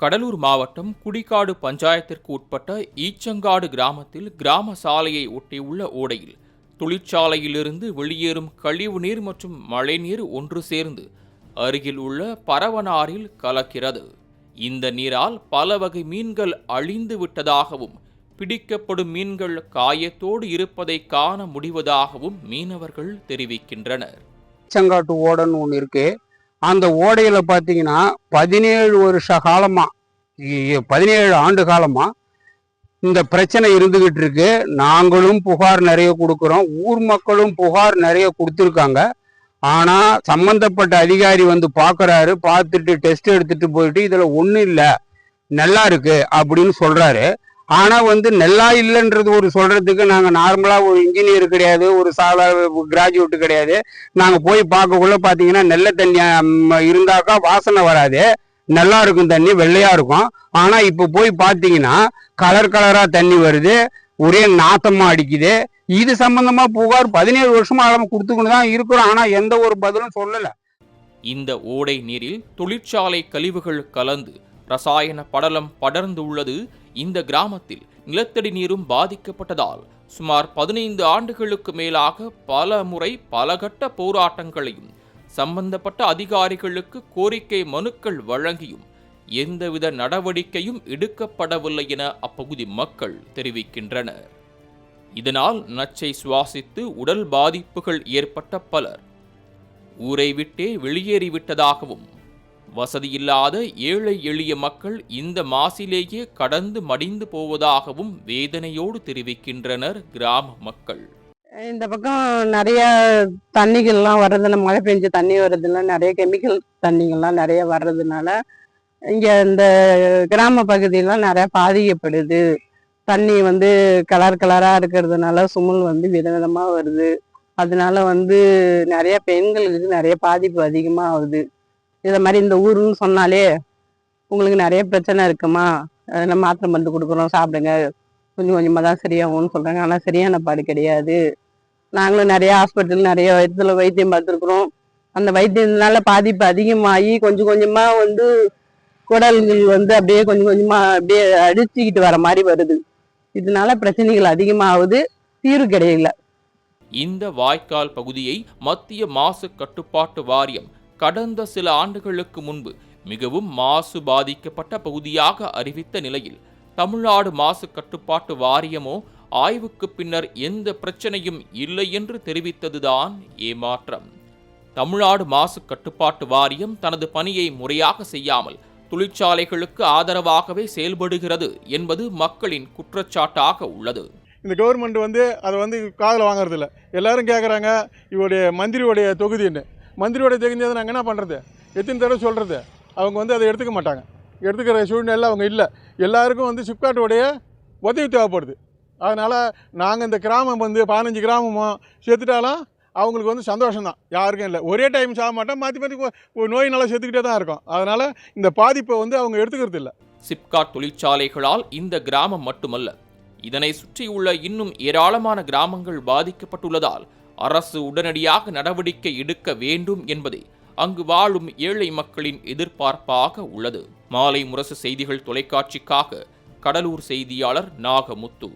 கடலூர் மாவட்டம் குடிக்காடு பஞ்சாயத்திற்கு உட்பட்ட ஈச்சங்காடு கிராமத்தில் கிராம சாலையை ஒட்டியுள்ள ஓடையில் தொழிற்சாலையிலிருந்து வெளியேறும் கழிவுநீர் மற்றும் மழைநீர் ஒன்று சேர்ந்து அருகில் உள்ள பரவனாறில் கலக்கிறது. இந்த நீரால் பல வகை மீன்கள் அழிந்து விட்டதாகவும் பிடிக்கப்படும் மீன்கள் காயத்தோடு இருப்பதை காண முடிவதாகவும் மீனவர்கள் தெரிவிக்கின்றனர். செங்காட்டு ஓடன்னு ஒன்று இருக்குது அந்த ஓடையில பார்த்தீங்கன்னா பதினேழு வருஷ காலமா பதினேழு ஆண்டு காலமா இந்த பிரச்சனை இருந்துகிட்டு இருக்கு. நாங்களும் புகார் நிறைய கொடுக்குறோம். ஊர் மக்களும் புகார் நிறைய கொடுத்துருக்காங்க. ஆனா சம்பந்தப்பட்ட அதிகாரி வந்து பார்க்குறாரு பார்த்துட்டு டெஸ்ட் எடுத்துட்டு போயிட்டு இதுல ஒன்றும் இல்லை. நல்லா இருக்கு. அப்படின்னு சொல்றாரு. ஆனா வந்து நல்லா இல்லைன்றது ஒரு சொல்றதுக்கு நாங்க நார்மலா ஒரு இன்ஜினியர் கிடையாது ஒரு சாதா கிராஜுவேட் கிடையாது. நாங்க போய் பார்க்கக்குள்ள பாத்தீங்கன்னா நெல்ல தண்ணி இருந்தாக்கா வாசனை வராது. நல்லா இருக்கும் தண்ணி வெள்ளையா இருக்கும். ஆனா இப்ப போய் பாத்தீங்கன்னா கலர் கலரா தண்ணி வருது. ஒரே நாத்தமா அடிக்குது. இது சம்பந்தமா புகார் பதினேழு வருஷமா நம்ம கொடுத்துக்கிட்டு தான் இருக்கிறோம். ஆனா எந்த ஒரு பதிலும் சொல்லல. இந்த ஓடை நீரில் தொழிற்சாலை கழிவுகள் கலந்து ரசாயன படலம் படர்ந்துள்ளது இந்த கிராமத்தில் நிலத்தடி நீரும் பாதிக்கப்பட்டதால் சுமார் பதினைந்து ஆண்டுகளுக்கு மேலாக பல முறை பலகட்ட போராட்டங்களையும் சம்பந்தப்பட்ட அதிகாரிகளுக்கு கோரிக்கை மனுக்கள் வழங்கியும் எந்தவித நடவடிக்கையும் எடுக்கப்படவில்லை என அப்பகுதி மக்கள் தெரிவிக்கின்றனர். இதனால் நச்சை சுவாசித்து உடல் பாதிப்புகள் ஏற்பட்ட பலர் ஊரை விட்டே வெளியேறிவிட்டதாகவும் வசதியில்லாத ஏழை எளிய மக்கள் இந்த மாசிலேயே கடந்து மடிந்து போவதாகவும் வேதனையோடு தெரிவிக்கின்றனர் கிராம மக்கள். இந்த பக்கம் நிறைய தண்ணிகள்லாம் வர்றதுல மழை பெஞ்சு தண்ணி வர்றதுல நிறைய கெமிக்கல் தண்ணிகள்லாம் நிறைய வர்றதுனால இங்க இந்த கிராம பகுதியெல்லாம் நிறைய பாதிக்கப்படுது. தண்ணி வந்து கலர் கலரா இருக்கிறதுனால சுமல் வந்து விதவிதமா வருது. அதனால வந்து நிறைய பெண்களுக்கு நிறைய பாதிப்பு அதிகமா ஆகுது இதை மாதிரி இந்த ஊருன்னு சொன்னாலே உங்களுக்கு நிறைய பிரச்சனை இருக்குமா? அதில் மாத்திரை மருந்து கொடுக்குறோம் சாப்பிடுங்க. கொஞ்சம் கொஞ்சமாக தான் சரியாகும்னு சொல்கிறாங்க ஆனால் சரியான பாடு கிடையாது. நாங்களும் நிறைய ஹாஸ்பிட்டல் நிறைய இடத்துல வைத்தியம் பார்த்துருக்குறோம். அந்த வைத்தியத்தினால பாதிப்பு அதிகமாகி கொஞ்சம் கொஞ்சமாக வந்து குடல்கள் வந்து அப்படியே கொஞ்சம் கொஞ்சமாக அப்படியே அடிச்சுக்கிட்டு வர மாதிரி வருது. இதனால பிரச்சனைகள் அதிகமாகுது. தீர்வு கிடையல. இந்த வாய்க்கால் பகுதியை மத்திய மாசு கட்டுப்பாட்டு வாரியம் கடந்த சில ஆண்டுகளுக்கு முன்பு மிகவும் மாசு பாதிக்கப்பட்ட பகுதியாக அறிவித்த நிலையில் தமிழ்நாடு மாசு கட்டுப்பாட்டு வாரியமோ ஆய்வுக்கு பின்னர் எந்த பிரச்சனையும் இல்லை என்று தெரிவித்ததுதான் ஏமாற்றம். தமிழ்நாடு மாசு கட்டுப்பாட்டு வாரியம் தனது பணியை முறையாக செய்யாமல் தொழிற்சாலைகளுக்கு ஆதரவாகவே செயல்படுகிறது என்பது மக்களின் குற்றச்சாட்டாக உள்ளது. இந்த கவர்மெண்ட் வந்து அதை வந்து காதில் வாங்குறதில்ல. எல்லாரும் கேட்குறாங்க இவருடைய மந்திரியோடைய தொகுதின்னு. மந்திரியோட தெரிஞ்சதை நாங்கள் என்ன பண்ணுறது எத்தனை தடவை சொல்கிறது அவங்க வந்து அதை எடுத்துக்க மாட்டாங்க. எடுத்துக்கிற சூழ்நிலை அவங்க இல்லை. எல்லாருக்கும் வந்து சிப்காட்டோடைய உதவி தேவைப்படுது. அதனால் நாங்கள் இந்த கிராமம் வந்து பதினஞ்சு கிராமமும் செத்துட்டாலும் அவங்களுக்கு வந்து சந்தோஷம் தான் யாருக்கும் இல்லை. ஒரே டைம் சாக மாட்டோம் மாற்றி மாற்றி நோய் நல்லா செத்துக்கிட்டே தான் இருக்கும். அதனால் இந்த பாதிப்பை வந்து அவங்க எடுத்துக்கிறது இல்லை. சிப்காட் தொழிற்சாலைகளால் இந்த கிராமம் மட்டுமல்ல இதனை சுற்றியுள்ள இன்னும் ஏராளமான கிராமங்கள் பாதிக்கப்பட்டுள்ளதால் அரசு உடனடியாக நடவடிக்கை எடுக்க வேண்டும் என்பதே அங்கு வாழும் ஏழை மக்களின் எதிர்பார்ப்பாக உள்ளது. மாலை முரசு செய்திகள் தொலைக்காட்சிக்காக கடலூர் செய்தியாளர் நாகமுத்து.